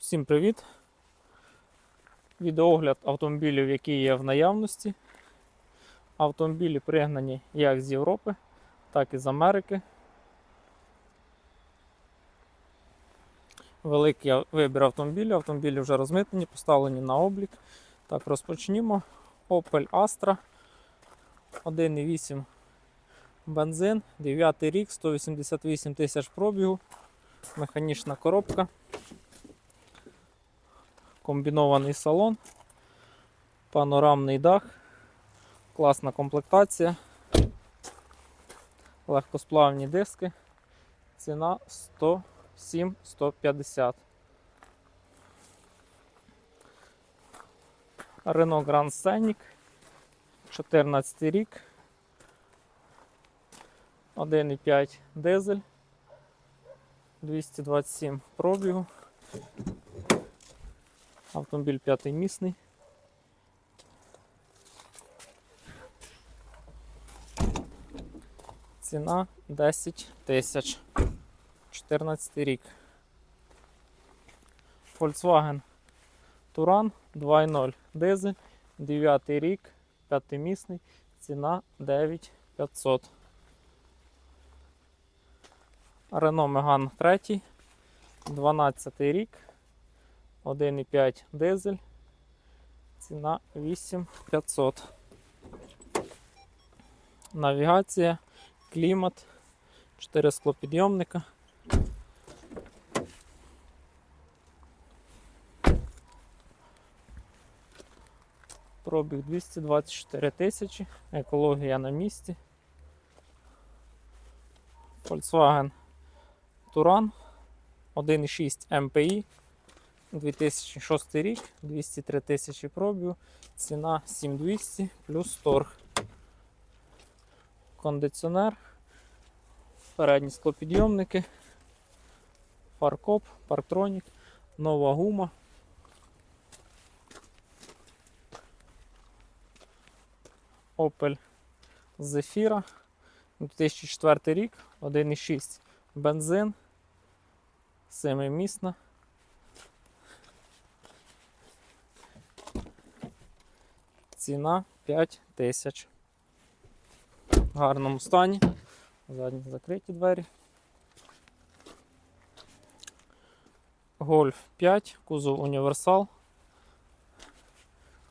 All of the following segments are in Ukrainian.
Всім привіт! Відеогляд автомобілів, які є в наявності. Автомобілі пригнані як з Європи, так і з Америки. Великий вибір автомобілів. Автомобілі вже розмитнені, поставлені на облік. Так, розпочнімо. Opel Astra 1,8 бензин, 9 рік, 188 тисяч пробігу, механічна коробка комбінований салон, панорамний дах, класна комплектація, легкосплавні диски, ціна 107-150. Renault Grand Scenic, 14 рік, 1,5 дизель, 227 пробігу. Автомобіль п'ятимісний. Ціна 10 тисяч. 14 рік. Volkswagen Туран 2.0 дизель, 9 рік, п'ятимісний, ціна 9500. Renault Megane 3, 12 рік. 1,5 дизель. Ціна 8500. Навігація, клімат, 4 склопідйомника. Пробіг 224 тисячі, екологія на місці. Volkswagen Touran 1,6 MPI 2006 рік, 203 тисячі пробів, ціна 7200 плюс торг. Кондиціонер, передні склопідйомники, фаркоп, парктронік, нова гума. Opel Zafira 2004 рік, 1,6 бензин, 7-місна. Ціна 5 тисяч. В гарному стані. Задні закриті двері. Гольф 5, кузов універсал.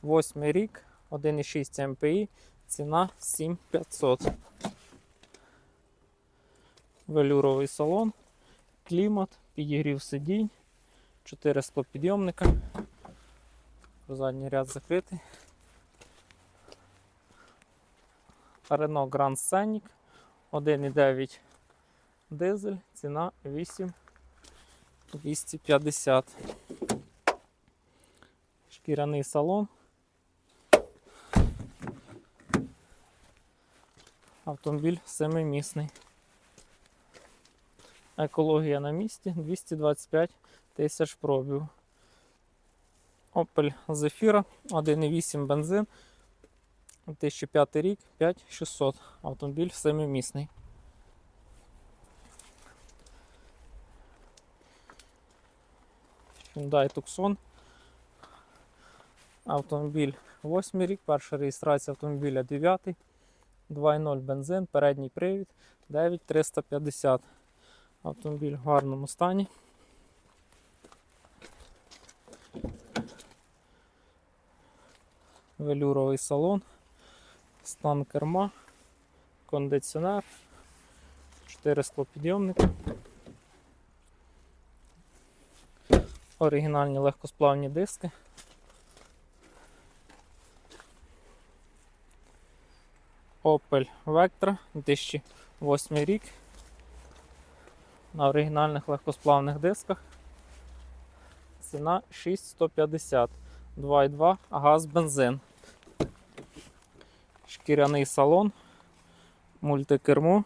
Восьмий рік, 1,6 МПІ, ціна 7500. Велюровий салон, клімат, підігрів сидінь, 4 склопідйомника. Задній ряд закритий. Renault Grand Scenic 1,9 дизель, ціна 8250. Шкіряний салон. Автомобіль семимісний. Екологія на місці 225 тисяч пробів. Opel Zafira 1,8 бензин. 2005 рік 5600. Автомобіль семимісний. Hyundai Tucson. Автомобіль 8 рік, перша реєстрація автомобіля 9. 2.0 бензин, передній привід 9350. Автомобіль в гарному стані. Велюровий салон стан керма, кондиціонер, 4 склопідйомника, оригінальні легкосплавні диски. Opel Vectra 2008 рік. На оригінальних легкосплавних дисках. Ціна 6150, 2,2 газ бензин шкіряний салон, мультикермо,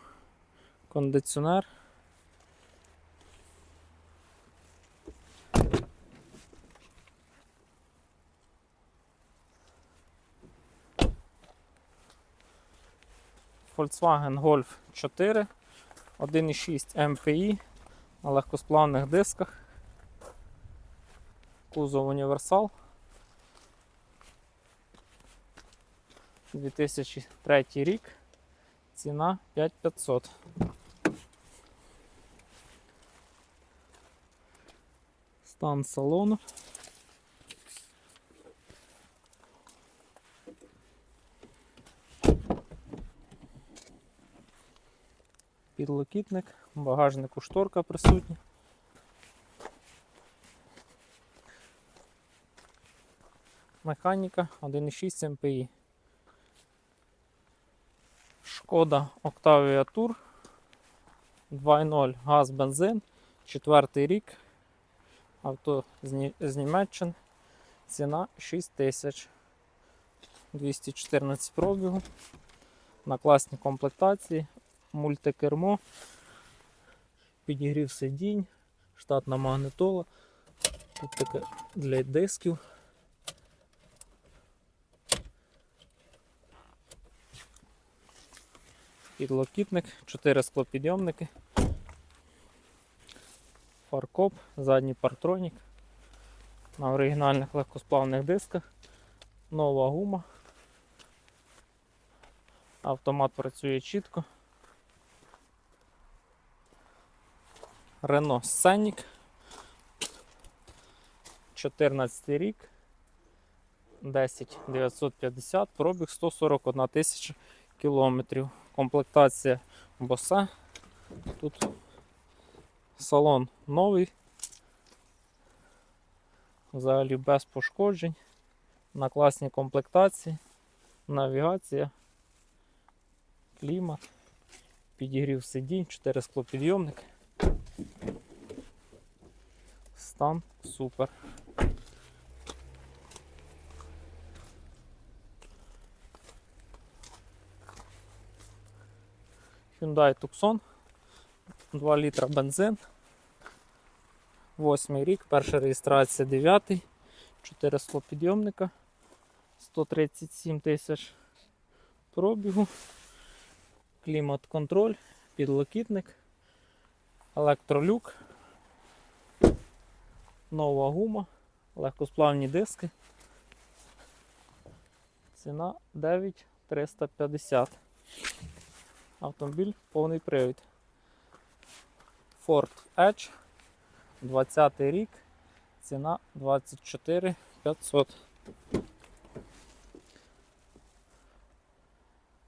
кондиціонер. Volkswagen Golf 4, 1,6 MPI на легкосплавних дисках. Кузов універсал. 2003 рік. Ціна 5500. Стан салону. Підлокітник, багажнику шторка присутня. Механіка 1.6 МПІ. Шкода Octavia Tour 2.0 газ бензин. Четвертий рік. Авто з, Німеччини. Ціна 6 тисяч. 214 пробігу. На класній комплектації. Мультикермо. Підігрів сидінь. Штатна магнитола. Тут таке для дисків. Підлокітник, 4 склопідйомники, фаркоп, задній партронік на оригінальних легкосплавних дисках, нова гума. Автомат працює чітко. Рено Сценік. 14 рік. 10 950, пробіг 141 тисяча кілометрів. Комплектація боса. Тут салон новий. Взагалі без пошкоджень. На класній комплектації. Навігація. Клімат. Підігрів сидінь, 4 склопідйомники. Стан супер. Hyundai Tucson, 2 літра бензин. 8 рік, перша реєстрація 9, 4 склопідйомника, 137 тисяч пробігу, клімат-контроль, підлокітник, електролюк, нова гума, легкосплавні диски. Ціна 9350. Автомобіль повний привід. Ford Edge. 20 рік. Ціна 24 500.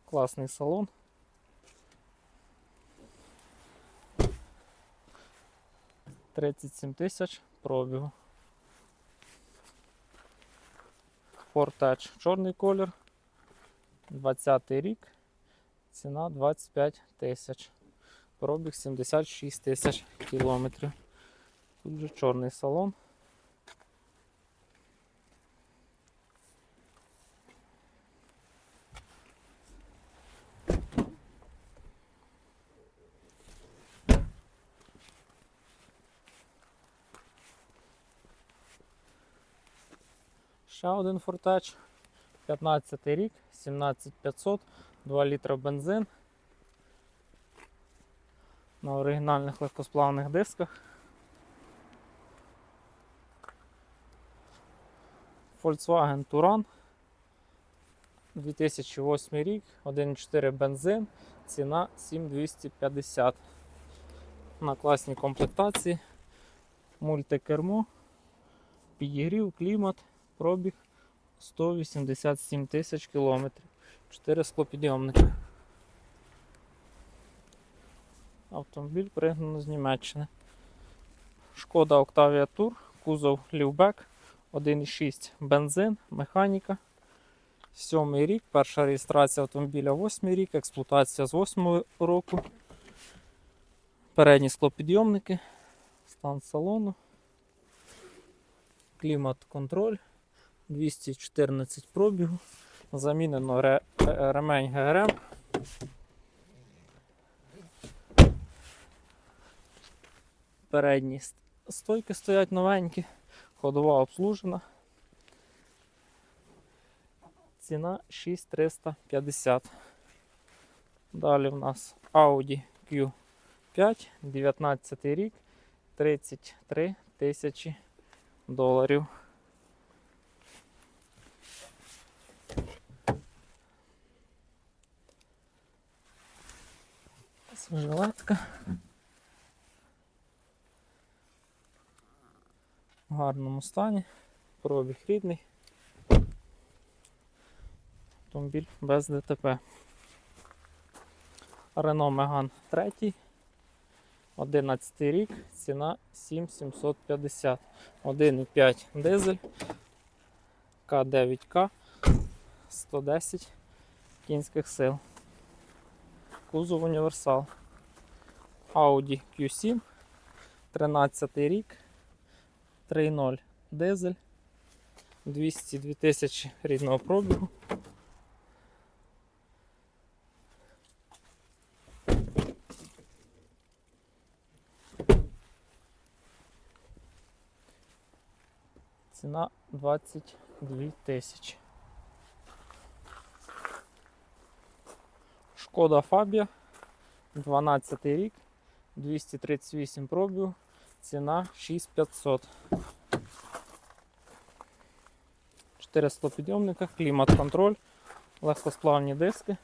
Класний салон. Тридцять сім тисяч пробігу. Ford Edge чорний колір. 20 рік. Ціна 25 тисяч. Пробіг 76 тисяч кілометрів. Тут же чорний салон. Ще один фортеч. 15 рік, 17500, 2 літра бензин. На оригінальних легкосплавних дисках. Volkswagen Touran 2008 рік, 1.4 бензин, ціна 7250. На класній комплектації, мультикермо, підігрів, клімат, пробіг 187 тисяч кілометрів. 4 склопідйомники. Автомобіль пригнано з Німеччини. Шкода Octavia Tour, кузов лівбек, 1,6 бензин, механіка. Сьомий рік, перша реєстрація автомобіля 8 рік, експлуатація з 8 року. Передні склопідйомники, стан салону, клімат-контроль, 214 пробігу, замінено е, ремень ГРМ. Передні стойки стоять новенькі, ходова обслужена. Ціна 6350. Далі в нас Audi Q5, 19 рік, 33 тисячі доларів. Жилетка. В гарному стані. Пробіг рідний. Автомобіль без ДТП. Рено Меган 3. 11 рік, ціна 7750. 1,5 дизель. К9К 110 кінських сил. Кузов універсал. Audi Q7. 13 рік. 3.0 дизель. 202 тисячі рідного пробігу. Ціна 22 тисячі. Шкода Фабія. 12 рік. 238 пробігу. Ціна 6500. 4 склопідйомника, клімат-контроль, легкосплавні диски.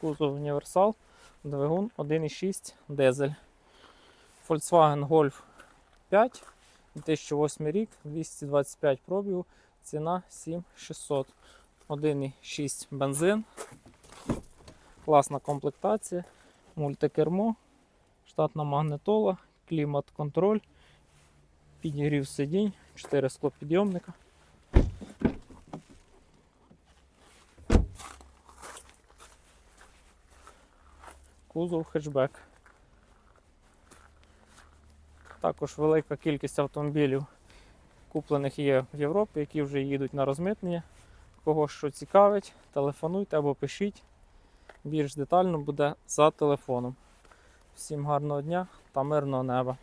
Кузов універсал, двигун 1,6 дизель. Volkswagen Golf 5. 2008 рік, 225 пробігу, ціна 7600. 1,6 бензин. Класна комплектація, мультикермо, штатна магнитола, клімат-контроль, підігрів сидінь, 4 склопідйомника. Кузов хетчбек. Також велика кількість автомобілів, куплених є в Європі, які вже їдуть на розмитнення. Кого що цікавить, телефонуйте або пишіть. Більш детально буде за телефоном. Всім гарного дня та мирного неба.